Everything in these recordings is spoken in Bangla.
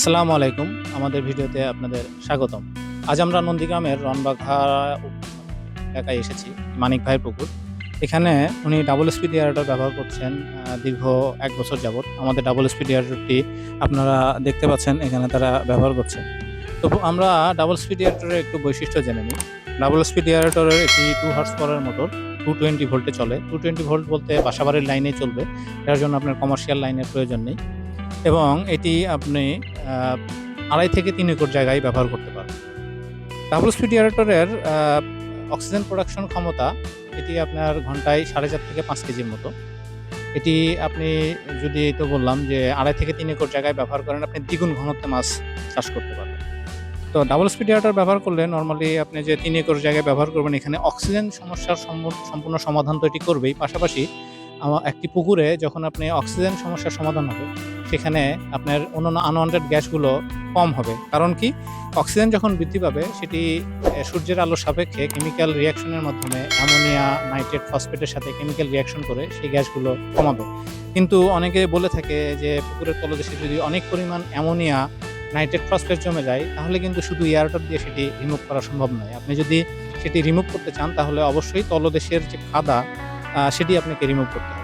আসসালামু আলাইকুম। আমাদের ভিডিওতে আপনাদের স্বাগতম। আজ আমরা নন্দীগ্রামের রনবাঘা এলাকায় এসেছি, মানিক ভাইয়ের পুকুর। এখানে উনি ডাবল স্পিড এয়ারটার ব্যবহার করছেন দীর্ঘ এক বছর যাবত আমাদের ডাবল স্পিড এয়ারটি আপনারা দেখতে পাচ্ছেন, এখানে তারা ব্যবহার করছে। তো আমরা ডাবল স্পিড এয়ারটারের একটু বৈশিষ্ট্য জেনে নিই। ডাবল স্পিড এয়ারটারের একটি টু হার্স পাওয়ারের মোটর টু টোয়েন্টি ভোল্টে চলে। টু টোয়েন্টি ভোল্ট বলতে বাসাবাড়ির লাইনে চলবে এটার জন্য আপনার কমার্শিয়াল লাইনের প্রয়োজন নেই। এবং এটি আপনি আড়াই থেকে তিন একর জায়গায় ব্যবহার করতে পারেন ডাবল স্পিড এয়ারেটরের অক্সিজেন প্রোডাকশন ক্ষমতা এটি আপনার ঘন্টায় সাড়ে চার থেকে পাঁচ কেজির মতো। এটি আপনি যদি তো বললাম যে আড়াই থেকে তিন একর জায়গায় ব্যবহার করেন, আপনি দ্বিগুণ ঘনত্বে মাছ চাষ করতে পারবেন। তো ডাবল স্পিড এয়ারটার ব্যবহার করলে নর্মালি আপনি যে তিন একর জায়গায় ব্যবহার করবেন, এখানে অক্সিজেন সমস্যার সম্পূর্ণ- সমাধান তো এটি করবেই। পাশাপাশি একটি পুকুরে যখন আপনি অক্সিজেন সমস্যার সমাধান হবে সেখানে আপনার অন্যান্য আনওয়ান্টেড গ্যাসগুলো কম হবে। কারণ কি? অক্সিজেন যখন বৃদ্ধি পাবে, সেটি সূর্যের আলোর সাপেক্ষে কেমিক্যাল রিয়াকশনের মাধ্যমে অ্যামোনিয়া, নাইট্রেট, ফসফেটের সাথে কেমিক্যাল রিয়াকশন করে সেই গ্যাসগুলো কমাবে। কিন্তু অনেকে বলে থাকে যে, পুকুরের তলদেশে যদি অনেক পরিমাণ অ্যামোনিয়া, নাইট্রেট, ফসফেট জমে যায়, তাহলে কিন্তু শুধু এয়ারটার দিয়ে সেটি রিমুভ করা সম্ভব নয়। আপনি যদি সেটি রিমুভ করতে চান, তাহলে অবশ্যই তলদেশের যে খাদা সেটি আপনাকে রিমুভ করতে হবে।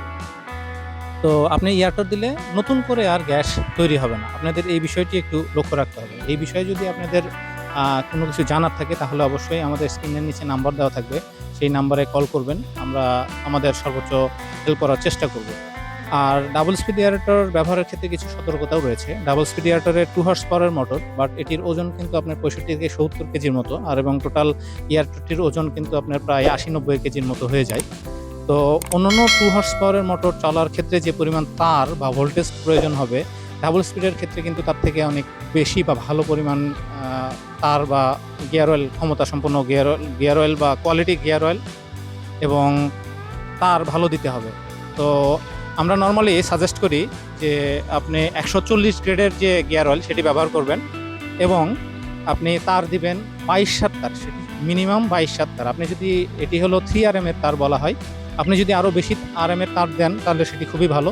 তো আপনি এয়ারটর দিলে নতুন করে আর গ্যাস তৈরি হবে না। আপনাদের এই বিষয়টি একটু লক্ষ্য রাখতে হবে। এই বিষয়ে যদি আপনাদের কোনো কিছু জানার থাকে, তাহলে অবশ্যই আমাদের স্ক্রিনের নিচে নাম্বার দেওয়া থাকবে। সেই নাম্বারে কল করবেন। আমরা আমাদের সর্বোচ্চ হেল্প করার চেষ্টা করব। আর ডাবল স্পিড এয়ারেটর ব্যবহারের ক্ষেত্রে কিছু সতর্কতাও রয়েছে। ডাবল স্পিড এয়ারেটরের টু হর্স পাওয়ারের মোটর বাট এটির ওজন কিন্তু আপনার পঁয়ষট্টি থেকে সত্তর কেজির মতো, আর এবং টোটাল এয়ারটরটির ওজন কিন্তু আপনার প্রায় আশি নব্বই কেজির মতো হয়ে যায়। তো অন্যান্য টু হর্স পাওয়ারের মোটর চলার ক্ষেত্রে যে পরিমাণ তার বা ভোল্টেজ প্রয়োজন হবে ডাবল স্পিডের ক্ষেত্রে কিন্তু তার থেকে অনেক বেশি বা ভালো পরিমাণ তার বা গিয়ার অয়েল ক্ষমতা সম্পন্ন গিয়ার অয়েল গিয়ার অয়েল বা কোয়ালিটি গিয়ার অয়েল এবং তার ভালো দিতে হবে। তো আমরা নর্মালি সাজেস্ট করি যে আপনি একশো চল্লিশ গ্রেডের যে গিয়ার অয়েল সেটি ব্যবহার করবেন এবং আপনি তার দিবেন বাইশ সাত তার, সেটি মিনিমাম বাইশ সাত তার। আপনি যদি এটি হলো থ্রি আর এম এর তার বলা হয় আপনি যদি আরও বেশি আর এম তার দেন, তাহলে সেটি খুবই ভালো।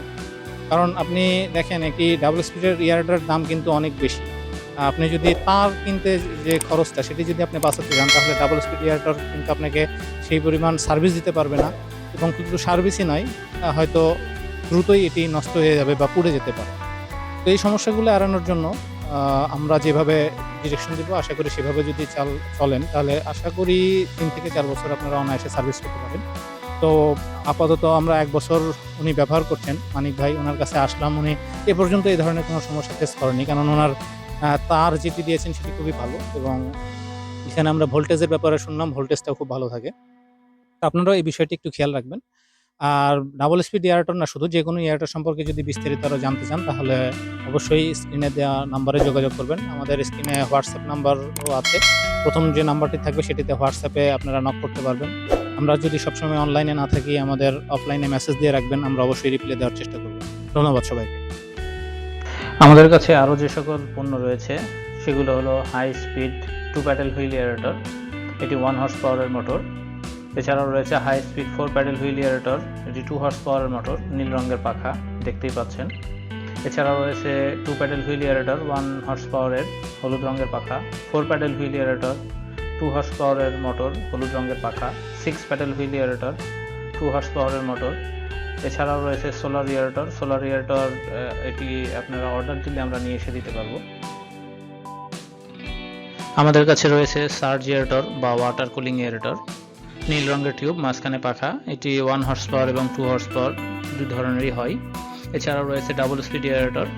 কারণ আপনি দেখেন, একটি ডাবল স্পিডের ইয়ারটার দাম কিন্তু অনেক বেশি। আপনি যদি তার কিনতে যে খরচটা, সেটি যদি আপনি বাঁচাতে চান তাহলে ডাবল স্পিড ইয়ারটার কিন্তু আপনাকে সেই পরিমাণ সার্ভিস দিতে পারবে না। এবং কিন্তু সার্ভিসই নয় হয়তো দ্রুতই এটি নষ্ট হয়ে যাবে বা পুড়ে যেতে পারে। তো এই সমস্যাগুলো এড়ানোর জন্য আমরা যেভাবে ডিরেকশন দিব, আশা করি সেভাবে যদি চাল চলেন, তাহলে আশা করি তিন থেকে চার বছর আপনারা অনায়াসে সার্ভিস করতে পারেন তো আপাতত আমরা এক বছর উনি ব্যবহার করছেন, মানিক ভাই ওনার কাছে আসলাম, উনি এ পর্যন্ত এই ধরনের কোনো সমস্যা ফেস করেনি, কারণ ওনার তার যেটি দিয়েছেন সেটি খুবই ভালো এবং এখানে আমরা ভোল্টেজের ব্যাপারে শুনলাম, ভোল্টেজটাও খুব ভালো থাকে। আপনারাও এই বিষয়টি একটু খেয়াল রাখবেন। আর ডাবল স্পিড এয়ারটার না, শুধু যে কোনো এয়ারটার সম্পর্কে যদি বিস্তারিত আরও জানতে চান, তাহলে অবশ্যই স্ক্রিনে দেওয়া নাম্বারে যোগাযোগ করবেন। আমাদের স্ক্রিনে হোয়াটসঅ্যাপ নাম্বারও আছে। প্রথম যে নাম্বারটি থাকবে, সেটিতে হোয়াটসঅ্যাপে আপনারা নক করতে পারবেন। আমরা যদি সবসময় অনলাইনে না থাকি, আমাদের অফলাইনে মেসেজ দিয়ে রাখবেন, আমরা অবশ্যই রিপ্লাই দেওয়ার চেষ্টা করব। ধন্যবাদ সবাইকে। আমাদের কাছে আরও যে সকল পণ্য রয়েছে, সেগুলো হলো high speed two paddle wheel aerator এটি ওয়ান হর্স পাওয়ারের মোটর এছাড়াও রয়েছে high speed four paddle wheel aerator এটি টু হর্স পাওয়ারের মোটর নীল রঙের পাখা, দেখতেই পাচ্ছেন। এছাড়াও রয়েছে two paddle wheel aerator one horse পাওয়ারের হলুদ রঙের পাখা four paddle wheel aerator two horse পাওয়ারের মোটর, হলুদ রঙের পাখা six paddle wheel aerator two horse পাওয়ারের মোটর। এছাড়াও রয়েছে সোলার ইয়ারেটর সোলার ইয়ারেটর এটি আপনারা অর্ডার দিলে আমরা নিয়ে এসে দিতে পারব। আমাদের কাছে রয়েছে সার্জ ইয়ারেটর বা ওয়াটার কুলিং ইয়ারেটর নীল রঙের টিউব মাঝখানে পাখা, এটি ওয়ান হর্স পাওয়ার এবং টু হর্স পাওয়ার দুই ধরনেরই হয়। এছাড়াও রয়েছে ডাবল স্পিড ইয়ারেটর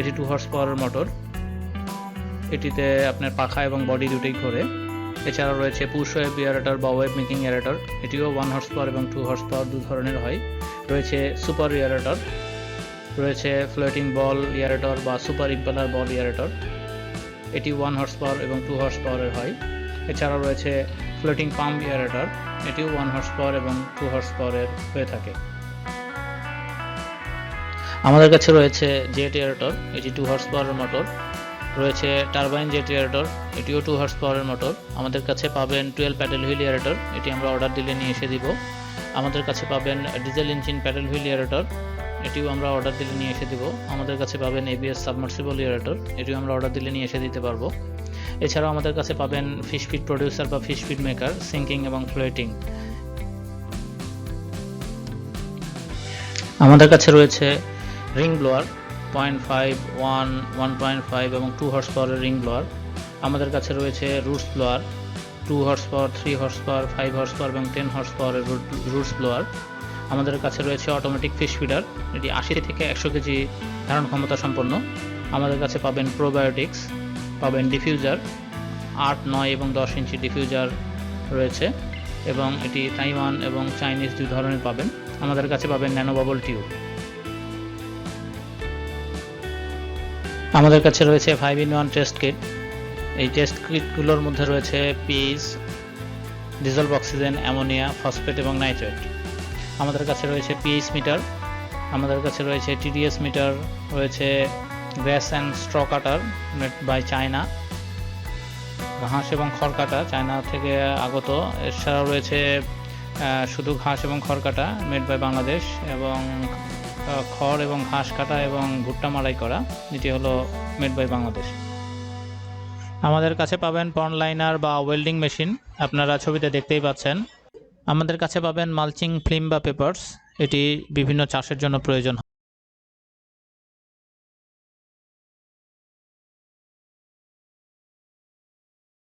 এটি টু হর্স পাওয়ারের মোটর এটিতে আপনার পাখা এবং বডি দুটোই ঘোরে। এছাড়াও রয়েছে পুশ ওয়েব ইয়ারেটর বা ওয়েব মেকিং ইয়ারেটর এটিও ওয়ান হর্স পাওয়ার এবং টু হর্স পাওয়ার দু ধরনের হয়। রয়েছে সুপার ইয়ারেটর রয়েছে ফ্লোটিং বল ইয়ারেটর বা সুপার ইম্পেলার বল ইয়ারেটর এটি ওয়ান হর্স পাওয়ার এবং টু হর্স পাওয়ারের হয়। এছাড়াও রয়েছে ফ্লোটিং পাম্প ইয়ারেটর এটিও ওয়ান হর্স পাওয়ার এবং টু হর্স পাওয়ারের হয়ে থাকে। আমাদের কাছে রয়েছে জেট এয়ারেটর এটি টু হর্স পাওয়ারের মোটর রয়েছে টারবাইন জেট এয়ারেটর এটিও টু হার্স পাওয়ারের মোটর আমাদের কাছে পাবেন টুয়েলভ প্যাডেল হুইল এয়ারেটর এটি আমরা অর্ডার দিলে নিয়ে এসে দিব। আমাদের কাছে পাবেন diesel engine paddle wheel aerator এটিও আমরা অর্ডার দিলে নিয়ে এসে দিব। আমাদের কাছে পাবেন এবিএস সাবমার্সিবল ইয়ারেটর এটিও আমরা অর্ডার দিলে নিয়ে এসে দিতে পারব। এছাড়াও আমাদের কাছে পাবেন ফিশ ফিড প্রডিউসার বা ফিশ ফিড মেকার সিঙ্কিং এবং ফ্লোয়েটিং আমাদের কাছে রয়েছে ring blower point five one one point five এবং টু হর্স পাওয়ারের রিং ব্লোয়ার আমাদের কাছে রয়েছে roots blower two horse power three horse power five horse power এবং টেন হর্স পাওয়ারের রুটস ব্লোয়ার আমাদের কাছে রয়েছে অটোমেটিক ফিশ ফিডার এটি আশি থেকে একশো কেজি ধারণ ক্ষমতা সম্পন্ন। আমাদের কাছে পাবেন প্রোবায়োটিক্স পাবেন ডিফিউজার আট, নয় এবং দশ ইঞ্চি ডিফিউজার রয়েছে এবং এটি তাইওয়ান এবং চাইনিজ দুই ধরনের পাবেন। আমাদের কাছে পাবেন ন্যানো বাবল টিউব আমাদের কাছে রয়েছে five in one test kit এই টেস্ট কিটগুলোর মধ্যে রয়েছে পিস ডিজলভ অক্সিজেন অ্যামোনিয়া ফসফেট এবং নাইট্রেট আমাদের কাছে রয়েছে পিএইচ মিটার আমাদের কাছে রয়েছে টিডিএস মিটার রয়েছে gas and straw cutter made by China ঘাস এবং খড় কাটা চায়না থেকে আগত। এছাড়াও রয়েছে শুধু ঘাস এবং খড় কাটা মেড বাই বাংলাদেশ এবং খড় এবং ঘাস কাটা এবং ভুট্টা মাড়াই করা, যেটি হলো মেড বাই বাংলাদেশ আমাদের কাছে পাবেন পন লাইনার বা ওয়েল্ডিং মেশিন আপনারা ছবিতে দেখতেই পাচ্ছেন। আমাদের কাছে পাবেন মালচিং ফিল্ম বা পেপারস এটি বিভিন্ন চাষের জন্য প্রয়োজন